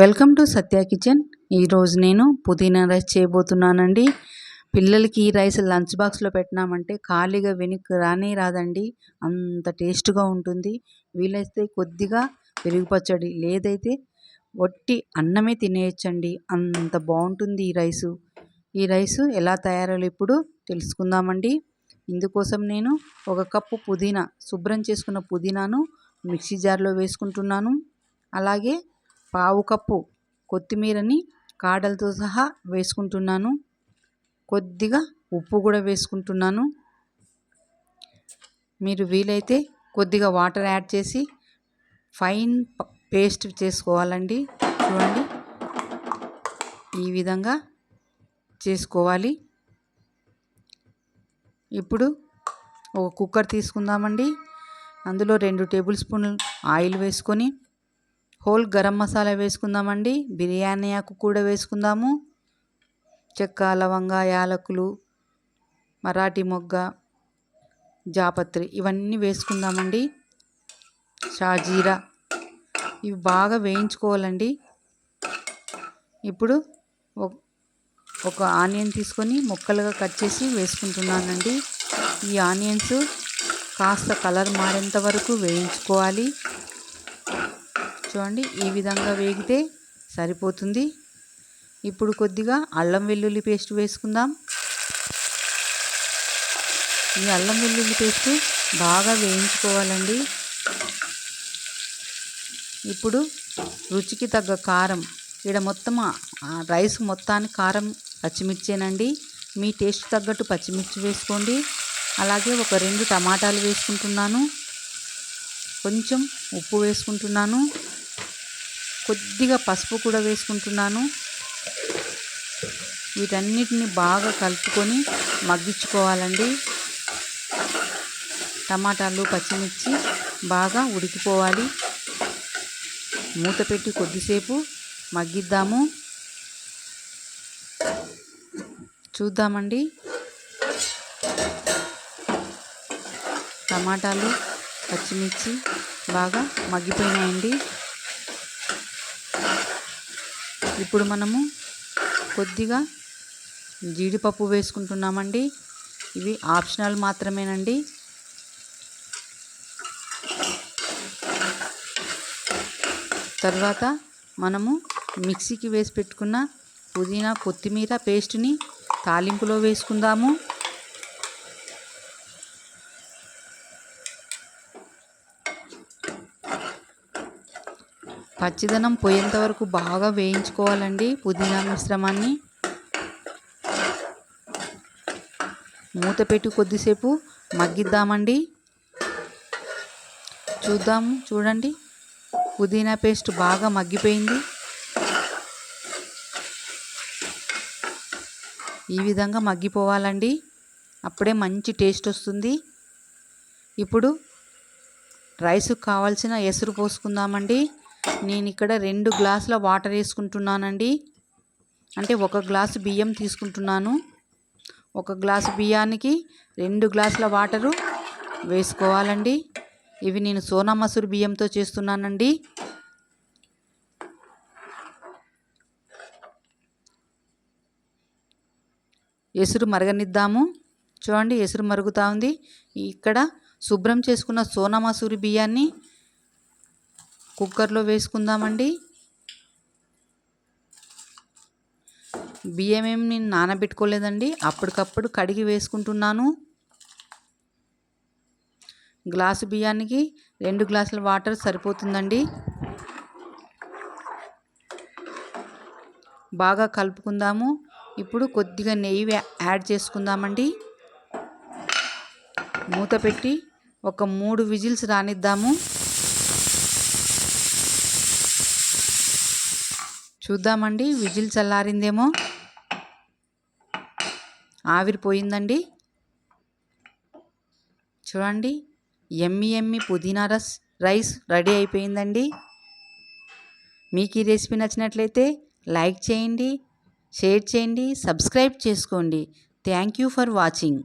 Welcome to Satya kitchen. ఈరోజు నేను పుదీనా రైస్ చేయబోతున్నానండి. పిల్లలకి ఈ రైస్ లంచ్ బాక్స్లో పెట్టినామంటే ఖాళీగా వెనక్కి రానే రాదండి. అంత టేస్ట్గా ఉంటుంది. వీలైతే కొద్దిగా పెరుగు పచ్చడి లేదైతే వట్టి అన్నమే తినేయచ్చండి. అంత బాగుంటుంది ఈ రైసు. ఈ రైసు ఎలా తయారో ఇప్పుడు తెలుసుకుందామండి. ఇందుకోసం నేను ఒక కప్పు పుదీనా శుభ్రం చేసుకున్న పుదీనాను మిక్సీ జార్లో వేసుకుంటున్నాను. అలాగే పావు కప్పు కొత్తిమీరని కాడలతో సహా వేసుకుంటున్నాను. కొద్దిగా ఉప్పు కూడా వేసుకుంటున్నాను. మీరు వీలైతే కొద్దిగా వాటర్ యాడ్ చేసి ఫైన్ పేస్ట్ చేసుకోవాలండి. చూడండి. ఈ విధంగా చేసుకోవాలి. ఇప్పుడు ఒక కుక్కర్ తీసుకుందామండి. అందులో రెండు టేబుల్ స్పూన్లు ఆయిల్ వేసుకొని హోల్ గరం మసాలా వేసుకుందామండి. బిర్యానీ ఆకు కూడా వేసుకుందాము. చెక్క లవంగ యాలకులు మరాఠీ మొగ్గ జాపత్రి ఇవన్నీ వేసుకుందామండి. షాజీరా ఇవి బాగా వేయించుకోవాలండి. ఇప్పుడు ఒక ఆనియన్ తీసుకొని ముక్కలుగా కట్ చేసి వేసుకుంటున్నానండి. ఈ ఆనియన్స్ కాస్త కలర్ మారేంత వరకు వేయించుకోవాలి. చూడండి ఈ విధంగా వేగితే సరిపోతుంది. ఇప్పుడు కొద్దిగా అల్లం వెల్లుల్లి పేస్ట్ వేసుకుందాం. ఈ అల్లం వెల్లుల్లి పేస్ట్ బాగా వేయించుకోవాలండి. ఇప్పుడు రుచికి తగ్గ కారం ఇక్కడ మొత్తం రైస్ మొత్తానికి కారం పచ్చిమిర్చేనండి. మీ టేస్ట్ తగ్గట్టు పచ్చిమిర్చి వేసుకోండి. అలాగే ఒక రెండు టమాటాలు వేసుకుంటున్నాను. కొంచెం ఉప్పు వేసుకుంటున్నాను. కొద్దిగా పసుపు కూడా వేసుకుంటున్నాను. వీటన్నిటిని బాగా కలుపుకొని మగ్గించుకోవాలండి. టమాటాలు పచ్చిమిర్చి బాగా ఉడికిపోవాలి. మూత పెట్టి కొద్దిసేపు మగ్గిద్దాము. చూద్దామండి. టమాటాలు పచ్చిమిర్చి బాగా మగ్గిపోయినాయండి. ఇప్పుడు మనము కొద్దిగా జీడిపప్పు వేసుకుంటున్నామండి. ఇవి ఆప్షనల్ మాత్రమేనండి. తర్వాత మనము మిక్సీకి వేసి పెట్టుకున్న పుదీనా కొత్తిమీర పేస్ట్ని తాలింపులో వేసుకుందాము. పచ్చిదనం పోయేంత వరకు బాగా వేయించుకోవాలండి పుదీనా మిశ్రమాన్ని. మూత పెట్టి కొద్దిసేపు మగ్గిద్దామండి. చూద్దాము చూడండి. పుదీనా పేస్ట్ బాగా మగ్గిపోయింది. ఈ విధంగా మగ్గిపోవాలండి. అప్పుడే మంచి టేస్ట్ వస్తుంది. ఇప్పుడు రైస్కి కావాల్సిన ఎసురు పోసుకుందామండి. నేను ఇక్కడ రెండు గ్లాసుల వాటర్ వేసుకుంటున్నానండి. అంటే ఒక గ్లాసు బియ్యం తీసుకుంటున్నాను. ఒక గ్లాసు బియ్యానికి రెండు గ్లాసుల వాటరు వేసుకోవాలండి. ఇవి నేను సోనా మసూరి బియ్యంతో చేస్తున్నానండి. ఎసురు మరగనిద్దాము. చూడండి ఎసురు మరుగుతూ ఉంది. ఇక్కడ శుభ్రం చేసుకున్న సోనా మసూరి బియ్యాన్ని కుక్కర్లో వేసుకుందామండి. బియ్యం ఏం నేను నానబెట్టుకోలేదండి. అప్పటికప్పుడు కడిగి వేసుకుంటున్నాను. గ్లాసు బియ్యానికి రెండు గ్లాసుల వాటర్ సరిపోతుందండి. బాగా కలుపుకుందాము. ఇప్పుడు కొద్దిగా నెయ్యి యాడ్ చేసుకుందామండి. మూత పెట్టి ఒక మూడు విజిల్స్ రానిద్దాము. చూద్దామండి. విజిల్ చల్లారిందేమో. ఆవిరిపోయిందండి. చూడండి. ఎమ్మి ఎమ్మి పుదీనా రస్ రైస్ రెడీ అయిపోయిందండి. మీకు ఈ రెసిపీ నచ్చినట్లయితే లైక్ చేయండి షేర్ చేయండి సబ్స్క్రైబ్ చేసుకోండి. Thank you for watching.